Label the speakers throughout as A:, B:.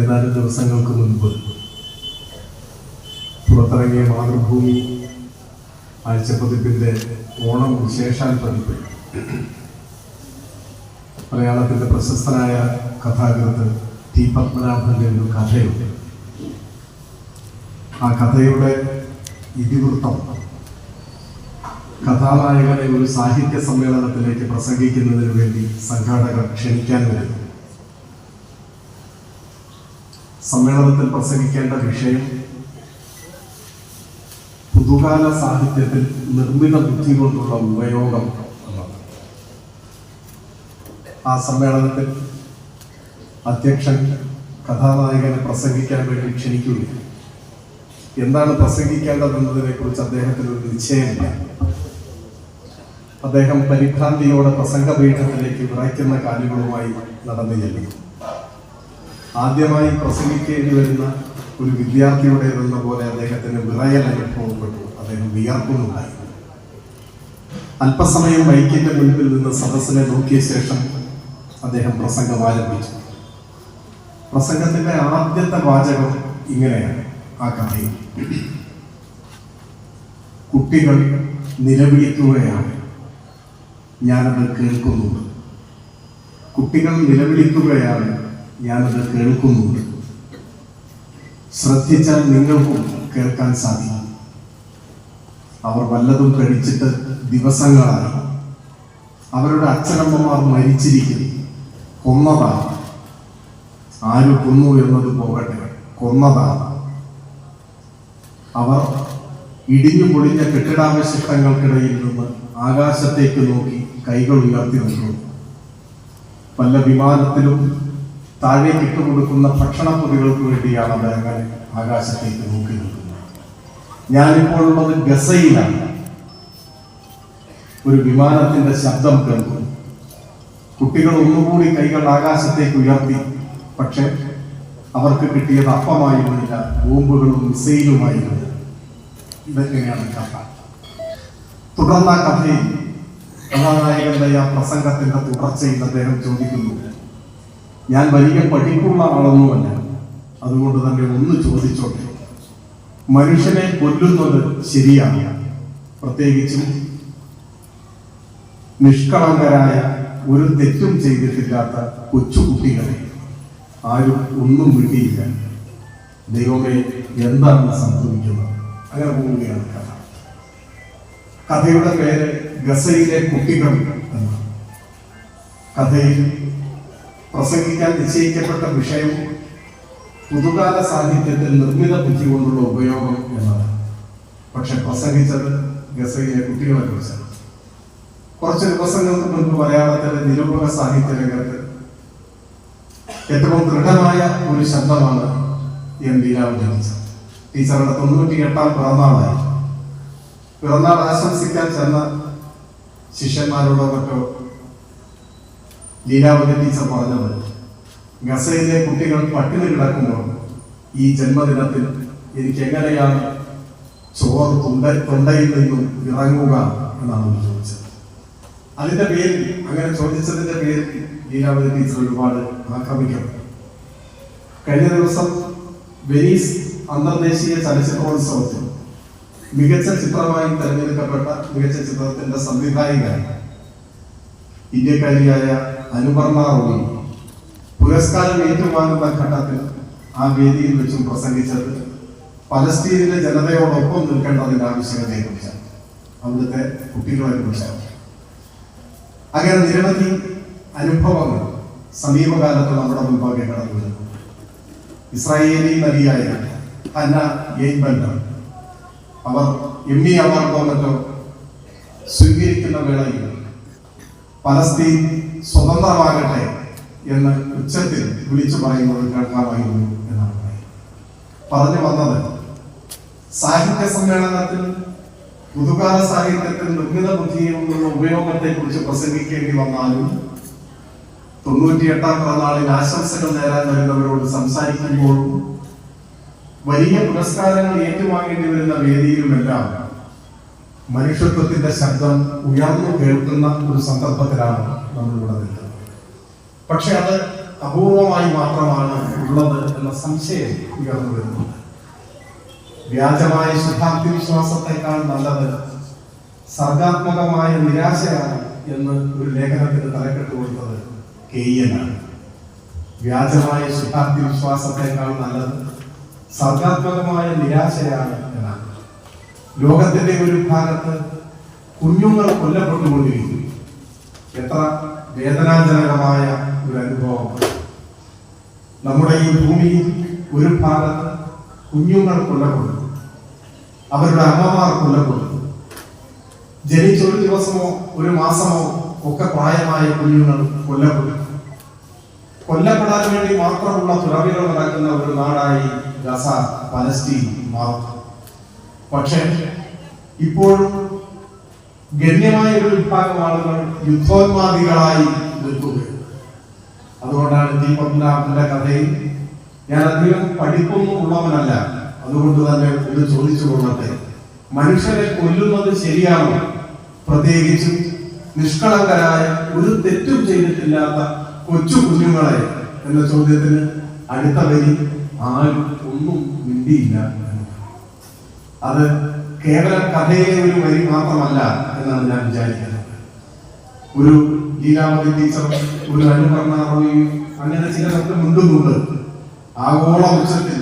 A: ഏതാനും ദിവസങ്ങൾക്ക് മുൻപ് പുറത്തിറങ്ങിയ മാതൃഭൂമി ആഴ്ചപ്പതിപ്പിന്റെ ഓണം വിശേഷാൽ പതിപ്പ്. മലയാളത്തിന്റെ പ്രശസ്തനായ കഥാകൃത്ത് ടി പത്മനാഭന്റെ ഒരു കഥയുണ്ട്. ആ കഥയുടെ ഇതിവൃത്തം കഥാനായകനെ ഒരു സാഹിത്യ സമ്മേളനത്തിലേക്ക് പ്രസംഗിക്കുന്നതിന് വേണ്ടി സംഘാടകർ ക്ഷണിക്കാൻ വരുന്നു. സമ്മേളനത്തിൽ പ്രസംഗിക്കേണ്ട വിഷയം പുതുകാല സാഹിത്യത്തിൽ നിർമ്മിത ബുദ്ധി കൊണ്ടുള്ള ഉപയോഗം എന്നാണ്. ആ സമ്മേളനത്തിൽ അധ്യക്ഷൻ കഥാനായകനെ പ്രസംഗിക്കാൻ വേണ്ടി ക്ഷണിക്കുകയാണ്. എന്താണ് പ്രസംഗിക്കേണ്ടതെന്നതിനെ കുറിച്ച് അദ്ദേഹത്തിന് ഒരു നിശ്ചയമില്ല. അദ്ദേഹം പരിഭ്രാന്തിയോടെ പ്രസംഗപീഠത്തിലേക്ക് വിറയ്ക്കുന്ന കാര്യങ്ങളുമായി നടന്നു ചെല്ലുന്നു ആദ്യമായി പ്രസംഗിക്കേണ്ടി വരുന്ന ഒരു വിദ്യാർത്ഥിയുടേതെന്ന പോലെ അദ്ദേഹത്തിന് വിറയൽ അനുഭവപ്പെട്ടു അദ്ദേഹം വിയർക്കുന്നുണ്ടായി അല്പസമയം വൈക്കിന്റെ മുൻപിൽ നിന്ന് സദസ്സിനെ നോക്കിയ ശേഷം അദ്ദേഹം പ്രസംഗം ആരംഭിച്ചു. പ്രസംഗത്തിന്റെ ആദ്യത്തെ വാചകം ഇങ്ങനെയാണ്. ആ കഥയിൽ. കുട്ടികൾ നിലവിളിക്കുകയാണ്. ഞാനത് കേൾക്കുന്നുണ്ട്. കുട്ടികൾ നിലവിളിക്കുകയാണ്. ഞാനത് കേൾക്കുന്നുണ്ട്. ശ്രദ്ധിച്ചാൽ നിങ്ങൾക്കും കേൾക്കാൻ സാധിക്കും. അവർ വല്ലതും കഴിച്ചിട്ട് ദിവസങ്ങളാണ് അവരുടെ അച്ഛനമ്മമാർ മരിച്ചിരിക്കുന്നു. കൊന്നതാണ്. ആര് കൊന്നു എന്നത് പോകട്ടെ കൊന്നതാണ്. അവർ ഇടിഞ്ഞു പൊളിഞ്ഞ കെട്ടിടാവശിഷ്ടങ്ങൾക്കിടയിൽ നിന്ന് ആകാശത്തേക്ക് നോക്കി കൈകൾ ഉയർത്തി നിൽക്കുന്നു പല വിമാനത്തിലും താഴേക്ക് ഇട്ടുകൊടുക്കുന്ന ഭക്ഷണപ്പൊതികൾക്ക് വേണ്ടിയാണ് അദ്ദേഹങ്ങൾ ആകാശത്തേക്ക് നോക്കി നിൽക്കുന്നത്. ഞാനിപ്പോൾ ഉള്ളത് ഗസയിലാണ്. ഒരു വിമാനത്തിന്റെ ശബ്ദം കേൾക്കും കുട്ടികൾ ഒന്നുകൂടി കൈകൾ ആകാശത്തേക്ക് ഉയർത്തി. പക്ഷെ അവർക്ക് കിട്ടിയത് അപ്പമായിരുന്നില്ല ബോംബുകളും മിസൈലുമായിരുന്നു ഇതൊക്കെയാണ് കഥ. തുടർന്ന കഥയിൽ കഥാനായകന്റെ ആ പ്രസംഗത്തിന്റെ തുടർച്ചയിൽ അദ്ദേഹം ചോദിക്കുന്നു ഞാൻ വലിയ പഠിപ്പുള്ള ആളൊന്നുമല്ല. അതുകൊണ്ട് തന്നെ ഒന്ന് ചോദിച്ചോട്ടെ. മനുഷ്യനെ കൊല്ലുന്നത് ശരിയാണ്. പ്രത്യേകിച്ചും നിഷ്കളങ്കരായ ഒരു തെറ്റും ചെയ്തിട്ടില്ലാത്ത കൊച്ചുകുട്ടികളെ ആരും ഒന്നും വിട്ടിയില്ല. ദൈവമേ എന്താണ് സംഭവിക്കുന്നത്? അങ്ങനെ പോവുകയാണ് കഥ. കഥയുടെ പേര് ഗസയിലെ കുട്ടികൾ എന്നാണ്. കഥയിൽ പ്രസംഗിക്കാൻ നിശ്ചയിക്കപ്പെട്ട വിഷയം പുതുകാല സാഹിത്യത്തിൽ നിർമ്മിത ബുദ്ധി കൊണ്ടുള്ള ഉപയോഗം എന്നതാണ്. പക്ഷെ പ്രസംഗിച്ചത് ഗസയിലെ കുട്ടികളെ കുറിച്ചാണ് കുറച്ച് ദിവസങ്ങൾക്ക് മുൻപ് മലയാളത്തിലെ നിരൂപക സാഹിത്യ രംഗത്ത് ഏറ്റവും ദൃഢമായ ഒരു ശബ്ദമാണ് എം ലീലാവ് ടീച്ചർ ടീച്ചറുടെ തൊണ്ണൂറ്റി എട്ടാം പിറന്നാളായി. പിറന്നാൾ ആശംസിക്കാൻ ചെന്ന ശിഷ്യന്മാരോടോ മറ്റോ ലീലാവതി ടീച്ചർ പറഞ്ഞത് ഗസയിലെ കുട്ടികൾ പട്ടിണി കിടക്കുമ്പോൾ ഈ ജന്മദിനത്തിൽ എനിക്ക് എങ്ങനെയാണ് ചോറ് തൊണ്ട തൊണ്ടയിൽ നിന്നും ഇറങ്ങുക എന്നാണ് ചോദിച്ചത്? അതിന്റെ പേരിൽ അങ്ങനെ ചോദിച്ചതിന്റെ പേരിൽ ലീലാവതി ടീച്ചർ ഒരുപാട് ആക്രമിക്കപ്പെട്ടു. കഴിഞ്ഞ ദിവസം വെനീസ് അന്തർദേശീയ ചലച്ചിത്രോത്സവത്തിൽ മികച്ച ചിത്രമായി തെരഞ്ഞെടുക്കപ്പെട്ട മികച്ച ചിത്രത്തിന്റെ സംവിധായികയാണ് ഇന്ത്യക്കാരിയായ അനുപർണ പുരസ്കാരം ഏറ്റുവാങ്ങുന്ന ഘട്ടത്തിൽ ആ വേദിയിൽ വെച്ചും പ്രസംഗിച്ചത് പലസ്തീനിലെ ജനതയോടൊപ്പം നിൽക്കേണ്ടതിന്റെ ആവശ്യകതയെക്കുറിച്ചാണ്. അവിടുത്തെ കുട്ടികളെ കുറിച്ചാണ് അങ്ങനെ നിരവധി അനുഭവങ്ങൾ സമീപകാലത്ത് നമ്മുടെ മുൻപാകെ കടന്നു വരുന്നു ഇസ്രായേലി നദിയായ ഹന്ന യെയ്ബൻഡർ അവർ എം ഇ അവാർഡോ മറ്റോ സ്വീകരിക്കുന്ന വേളയിൽ പലസ്തീൻ സ്വതന്ത്രമാകട്ടെ എന്ന് ഉച്ചത്തിൽ വിളിച്ചു പറയുന്നത് കേൾക്കാമായിരുന്നു എന്നാണ് പറഞ്ഞു വന്നത് സാഹിത്യ സമ്മേളനത്തിൽ പുതുകാല സാഹിത്യത്തിൽ നിർമ്മിത ബുദ്ധിയിൽ നിന്നുള്ള ഉപയോഗത്തെ കുറിച്ച് പ്രസംഗിക്കേണ്ടി വന്നാലും തൊണ്ണൂറ്റിയെട്ടാം പിറന്നാളിൽ ആശംസകൾ നേരാൻ വരുന്നവരോട് സംസാരിക്കുമ്പോഴും വലിയ പുരസ്കാരങ്ങൾ ഏറ്റുവാങ്ങേണ്ടി വരുന്ന വേദിയിലുമെല്ലാം മനുഷ്യത്വത്തിന്റെ ശബ്ദം ഉയർന്നു കേൾക്കുന്ന ഒരു സന്ദർഭത്തിലാണ് നമ്മൾ ഇവിടെ നിൽക്കുന്നത്. പക്ഷെ അത് അപൂർവമായി മാത്രമാണ് ഉള്ളത് എന്ന സംശയം ഉയർന്നു വരുന്നുണ്ട്. വ്യാജമായ ശുദ്ധാന്തി വിശ്വാസത്തെക്കാൾ നല്ലത് സർഗാത്മകമായ നിരാശയാണ് എന്ന് ഒരു ലേഖനത്തിന് തലക്കെട്ട് കൊടുത്തത് കെയ്യനാണ് വ്യാജമായ ശുദ്ധാന്തി വിശ്വാസത്തെക്കാൾ നല്ലത് സർഗാത്മകമായ നിരാശയാണ് എന്നാണ്. ലോകത്തിന്റെ ഒരു ഭാഗത്ത് കുഞ്ഞുങ്ങൾ കൊല്ലപ്പെട്ടുകൊണ്ടിരിക്കുന്നു. എത്ര വേദനാജനകമായ ഒരു അനുഭവമാണ് നമ്മുടെ ഈ ഭൂമിയിൽ ഒരു ഭാഗത്ത് കുഞ്ഞുങ്ങൾ കൊല്ലപ്പെടുന്നു. അവരുടെ അമ്മമാർ കൊല്ലപ്പെടുന്നു. ജനിച്ച ഒരു ദിവസമോ ഒരു മാസമോ ഒക്കെ പ്രായമായ കുഞ്ഞുങ്ങൾ കൊല്ലപ്പെടുന്നു. കൊല്ലപ്പെടാൻ വേണ്ടി മാത്രമുള്ള തുറവികൾ നടക്കുന്ന ഒരു നാടായി ഗസ പലസ്തീൻ മാറും പക്ഷേ ഇപ്പോഴും ഗണ്യമായ ഒരു വിഭാഗം ആളുകൾ യുദ്ധോന്മാദികളായി നിൽക്കുകയാണ് അതുകൊണ്ടാണ് ദീപക്ലാമിന്റെ കഥയിൽ ഞാൻ അധികം പഠിപ്പൊന്നും ഉള്ളവനല്ല. അതുകൊണ്ട് തന്നെ ഇത് ചോദിച്ചു കൊള്ളട്ടെ മനുഷ്യരെ കൊല്ലുന്നത് ശരിയാണോ? പ്രത്യേകിച്ചും നിഷ്കളങ്കരായ ഒരു തെറ്റും ചെയ്തിട്ടില്ലാത്ത കൊച്ചു കുഞ്ഞുങ്ങളെ എന്ന ചോദ്യത്തിന് അടുത്ത വരി ആരും ഒന്നും മിണ്ടിയില്ല. അത് കേവലം കഥയിലെ ഒരു വരി മാത്രമല്ല എന്നാണ് ഞാൻ വിചാരിക്കുന്നത്. ഒരു ലീലാവതി ടീച്ചർ ഒരു അനുപർണ റോയും അങ്ങനെ ചിലരൊക്കെ മുണ്ടുന്നുണ്ട് ആഗോള ഉച്ചത്തിൽ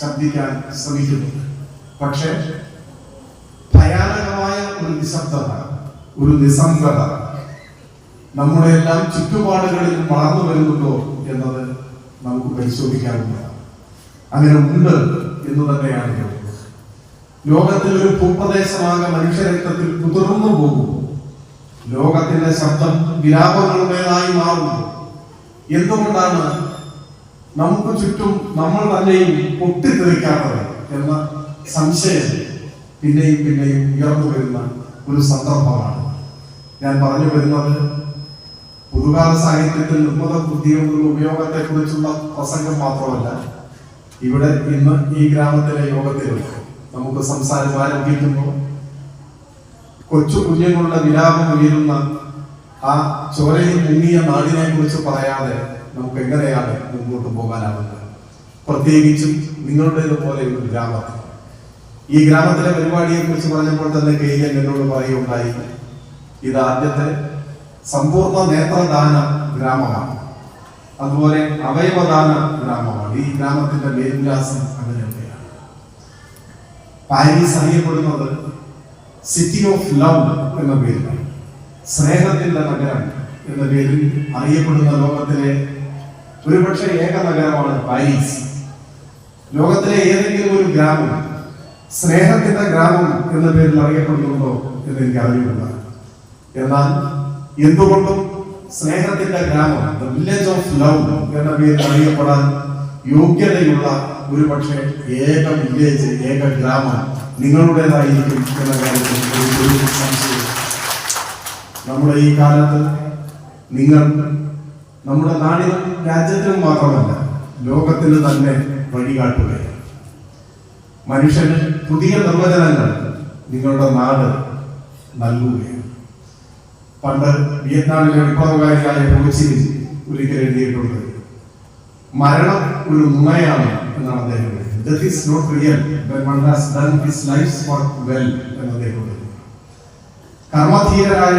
A: ശബ്ദിക്കാൻ ശ്രമിക്കുന്നു പക്ഷെ ഭയാനകമായ ഒരു നിശബ്ദത ഒരു നിസംഗത നമ്മുടെ എല്ലാം ചുറ്റുപാടുകളിൽ വളർന്നു വരുന്നുണ്ടോ എന്നത് നമുക്ക് പരിശോധിക്കാവുന്നതാണ്. അങ്ങനെ ഉണ്ട് എന്ന് തന്നെയാണ് ലോകത്തിൽ ഒരു ഭൂപ്രദേശമാകെ മനുഷ്യരക്തത്തിൽ കുതിർന്നു പോകും ലോകത്തിന്റെ ശബ്ദം വിലാപങ്ങളുടേതായി മാറുന്നു. എന്തുകൊണ്ടാണ് നമുക്ക് ചുറ്റും നമ്മൾ തന്നെയും പൊട്ടിത്തെറിക്കാത്തത് എന്ന സംശയം പിന്നെയും പിന്നെയും ഉയർന്നു വരുന്ന ഒരു സന്ദർഭമാണ്. ഞാൻ പറഞ്ഞു വരുന്നത് പുതുകാല സാഹിത്യത്തിൽ നിർമ്മത ഉപയോഗത്തെ കുറിച്ചുള്ള പ്രസംഗം മാത്രമല്ല ഇവിടെ ഇന്ന് ഈ ഗ്രാമത്തിലെ യോഗത്തിൽ നമുക്ക് സംസാരം ആരംഭിക്കുന്നു കൊച്ചു കുഞ്ഞുങ്ങളുടെ വിലാപം ഉയരുന്ന ആ ചോരയിൽ മുങ്ങിയ നാടിനെ കുറിച്ച് പറയാതെ നമുക്ക് എങ്ങനെയാണ് മുമ്പോട്ട് പോകാനാവുന്നത്? പ്രത്യേകിച്ചും നിങ്ങളുടേത് പോലെ ഒരു ഗ്രാമത്തിൽ. ഈ ഗ്രാമത്തിലെ പരിപാടിയെ കുറിച്ച് പറഞ്ഞപ്പോൾ തന്നെ കെയ്യൻ എന്നോട് പറയുകയുണ്ടായി ഇത് ആദ്യത്തെ സമ്പൂർണ നേത്രദാന ഗ്രാമമാണ്. അതുപോലെ അവയവദാന ഗ്രാമമാണ്. ഈ ഗ്രാമത്തിന്റെ മേൽവിലാസം അങ്ങനെയൊക്കെയാണ് പാരീസ് അറിയപ്പെടുന്നത് സിറ്റി ഓഫ് ലവ് എന്ന പേരിലാണ്. സ്നേഹത്തിന്റെ നഗരം എന്ന പേരിൽ അറിയപ്പെടുന്ന ലോകത്തിലെ ഒരുപക്ഷെ ഏക നഗരമാണ് പാരീസ്. ലോകത്തിലെ ഏതെങ്കിലും ഒരു ഗ്രാമം സ്നേഹത്തിന്റെ ഗ്രാമം എന്ന പേരിൽ അറിയപ്പെടുന്നുണ്ടോ എന്ന് എനിക്ക് അറിയില്ല എന്നാൽ എന്തുകൊണ്ടും സ്നേഹത്തിന്റെ ഗ്രാമം ദ വില്ലേജ് ഓഫ് ലവ് എന്ന പേരിൽ അറിയപ്പെടാൻ യോഗ്യതയുള്ള ഒരു പക്ഷേ ഏക വില്ലേജ് ഏക ഗ്രാമം നിങ്ങളുടേതായിരിക്കും എന്ന കാര്യത്തിൽ ഒരു നമ്മുടെ ഈ കാലത്ത് നിങ്ങൾ നമ്മുടെ നാടിനും രാജ്യത്തിനും മാത്രമല്ല ലോകത്തിന് തന്നെ വഴികാട്ടുകയാണ്. മനുഷ്യന് പുതിയ നിർവചനങ്ങൾ നിങ്ങളുടെ നാട് നൽകുകയാണ്. പണ്ട് വിയറ്റ്നാമിലെ വിപ്ലവകാരിയായ ഹോച്ചിമിൻ ഒരിക്കൽ എഴുതിയിട്ടുണ്ട് മരണം ഒരു ഉണ്മയാണ് എന്നാണ് അദ്ദേഹം death is not real one has done his life's work well എന്ന് അദ്ദേഹം. കർമ്മധീരരായ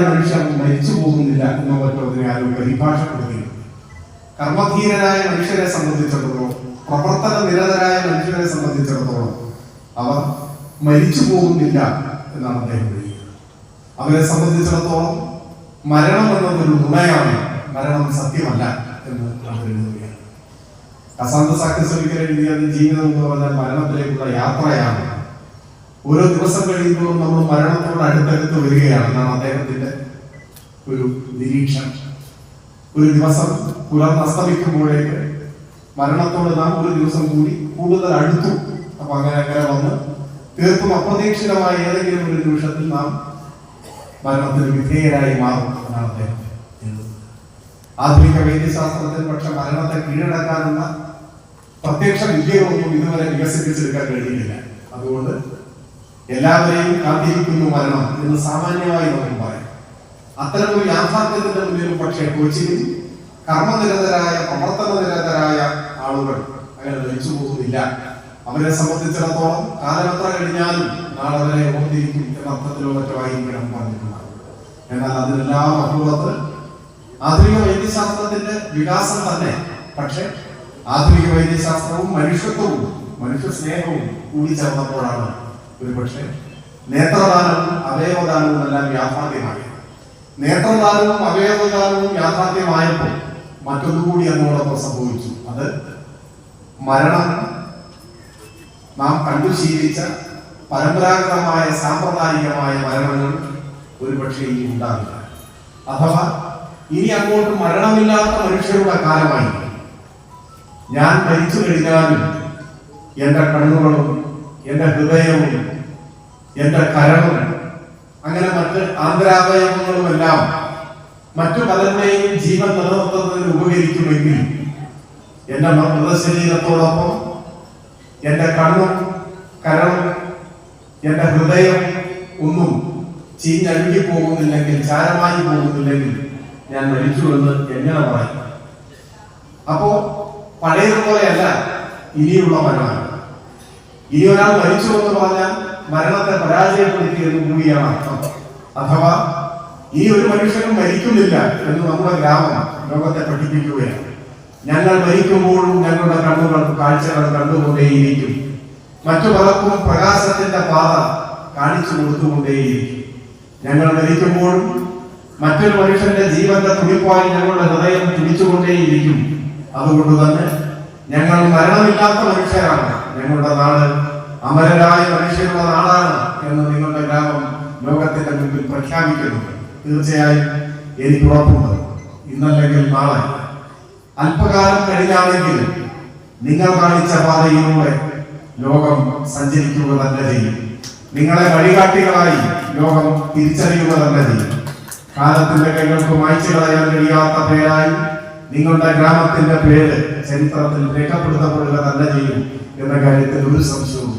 A: മരിച്ചു പോകുന്നില്ല എന്ന മറ്റൊന്നിനെ ആരും പരിഭാഷപ്പെടുത്തി. കർമ്മധീരരായ മനുഷ്യരെ സംബന്ധിച്ചിടത്തോളം പ്രവർത്തന നിരതരായ മനുഷ്യരെ സംബന്ധിച്ചിടത്തോളം അവർ മരിച്ചു പോകുന്നില്ല എന്നാണ് അദ്ദേഹം അവരെ സംബന്ധിച്ചിടത്തോളം മരണം എന്നതൊരു ഗുണയാണ് മരണം സത്യമല്ല എന്ന് അവർ എഴുതുകയാണ് കസാന്ത സാക്രിസ് ഒരിക്കൽ എഴുതിയത് ജീവിതം എന്ന് പറഞ്ഞാൽ മരണത്തിലേക്കുള്ള യാത്രയാണ്. ഓരോ ദിവസം കഴിയുമ്പോഴും നമ്മൾ മരണത്തോട് അടുത്തടുത്ത് വരികയാണ്. എന്നാണ് അദ്ദേഹത്തിന്റെ ഒരു നിരീക്ഷണം. ഒരു ദിവസം പുലർന്നസ്തമിക്കുമ്പോഴേക്ക് മരണത്തോട് നാം ഒരു ദിവസം കൂടി കൂടുതൽ അടുത്തു. അപ്പൊ അങ്ങനെ അങ്ങനെ വന്ന് തീർത്തും അപ്രതീക്ഷിതമായ ഏതെങ്കിലും ഒരു നിമിഷത്തിൽ നാം മരണത്തിന് വിധേയരായി മാറും എന്നാണ് അദ്ദേഹം. ആധുനിക വൈദ്യശാസ്ത്രത്തിൽ പക്ഷെ മരണത്തെ കീഴടക്കാനുള്ള പ്രത്യക്ഷ വിദ്യകളൊന്നും ഇതുവരെ വികസിപ്പിച്ചെടുക്കാൻ കഴിയുന്നില്ല അതുകൊണ്ട് എല്ലാവരെയും കാത്തിരിക്കുന്നു മരണം എന്ന് സാമാന്യമായി നമുക്ക് പറയാം. അത്തരം ഒരു യാഥാർത്ഥ്യത്തിന്റെ മുന്നിൽ പക്ഷേ കൊച്ചിയിൽ കർമ്മനിരതരായ പ്രവർത്തന നിരതരായ ആളുകൾ അങ്ങനെ മരിച്ചു പോകുന്നില്ല. അവരെ സംബന്ധിച്ചിടത്തോളം കാലമെത്ര കഴിഞ്ഞാലും നാളെ വരെ ഓർത്തിരിക്കും എന്ന അർത്ഥത്തിലോ മറ്റോ ആയിരിക്കണം പറഞ്ഞിട്ടുണ്ടാകും എന്നാൽ അതിനെല്ലാം അപൂർവത്തിൽ ആധുനിക വൈദ്യശാസ്ത്രത്തിന്റെ വികാസം തന്നെ. പക്ഷെ ആധുനിക വൈദ്യശാസ്ത്രവും മനുഷ്യത്വവും മനുഷ്യ സ്നേഹവും കൂടി ചേർന്നപ്പോഴാണ് ഒരുപക്ഷെ നേത്രദാനവും അവയവദാനവും എല്ലാം യാഥാർത്ഥ്യമായത്. നേത്രദാനവും അവയവദാനവും യാഥാർത്ഥ്യമായപ്പോൾ മറ്റൊന്നുകൂടി എന്നോടൊപ്പം സംഭവിച്ചു. അത് മരണം. നാം കണ്ടു ശീലിച്ച പരമ്പരാഗതമായ സാമ്പ്രദായികമായ മരണങ്ങൾ ഒരുപക്ഷെ ഇനി ഉണ്ടാകില്ല അഥവാ ഇനി അങ്ങോട്ട് മരണമില്ലാത്ത മനുഷ്യരുടെ കാലമായി ഞാൻ മരിച്ചു കഴിഞ്ഞാലും എന്റെ കണ്ണുകളും എന്റെ ഹൃദയവും എന്റെ കരവും അങ്ങനെ മറ്റ് ആന്തരാവയവങ്ങളുമെല്ലാം മറ്റു പലരുടെയും ജീവൻ നിലനിർത്തുന്നതിന് ഉപകരിക്കുമെങ്കിൽ എന്റെ മൃതശരീരത്തോടൊപ്പം എന്റെ കണ്ണും കരവും എന്റെ ഹൃദയം ഒന്നും ചീഞ്ഞഴുകി പോകുന്നില്ലെങ്കിൽ ചാരമായി പോകുന്നില്ലെങ്കിൽ ഞാൻ മരിച്ചു എന്ന് എങ്ങനെ പറയും? അപ്പോ പഴയതുപോലെയല്ല ഇനിയുള്ള മരണം ഇനി ഒരാൾ മരിച്ചു എന്ന് പറഞ്ഞാൽ മരണത്തെ പരാജയപ്പെടുത്തി എന്ന് കൂടിയാണ് അർത്ഥം. അഥവാ ഈ ഒരു മനുഷ്യനും മരിക്കുന്നില്ല എന്ന് നമ്മുടെ ഗ്രാമം ലോകത്തെ പഠിപ്പിക്കുകയാണ്. ഞങ്ങൾ മരിക്കുമ്പോഴും ഞങ്ങളുടെ കണ്ണുകൾ കാഴ്ചകൾ കണ്ടുകൊണ്ടേയിരിക്കും. മറ്റു പലർക്കും പ്രകാശത്തിന്റെ പാത കാണിച്ചു കൊടുത്തുകൊണ്ടേയിരിക്കും. ഞങ്ങൾ മരിക്കുമ്പോഴും മറ്റൊരു മനുഷ്യന്റെ ജീവന്റെ തുടിപ്പായി ഞങ്ങളുടെ ഹൃദയം തുടിച്ചുകൊണ്ടേയിരിക്കും. അതുകൊണ്ട് തന്നെ ഞങ്ങൾ മരണമില്ലാത്ത മനുഷ്യരാണ്. ഞങ്ങളുടെ നാട് അമരരായ മനുഷ്യരുടെ നാടാണ് എന്ന് നിങ്ങളുടെ ഗ്രാമം ലോകത്തിന്റെ മുമ്പിൽ പ്രഖ്യാപിക്കുന്നു. തീർച്ചയായും എനിക്ക് ഉറപ്പുണ്ട് ഇന്നല്ലെങ്കിൽ നാളെ. അല്പകാലം കഴിഞ്ഞാണെങ്കിലും നിങ്ങൾ കാണിച്ച പാതയിലൂടെ ലോകം സഞ്ചരിക്കുക തന്നെ ചെയ്യും. നിങ്ങളെ വഴികാട്ടികളായി ലോകം തിരിച്ചറിയുക തന്നെ ചെയ്യും. കാലത്തിന്റെ കൈകൾക്ക് മായ്ച്ചു കളയാൻ കഴിയാത്ത പേരായി നിങ്ങളുടെ ഗ്രാമത്തിന്റെ പേര് ചരിത്രത്തിൽ രേഖപ്പെടുത്തപ്പെടുക തന്നെ ചെയ്യും എന്ന കാര്യത്തിൽ ഒരു സംശയം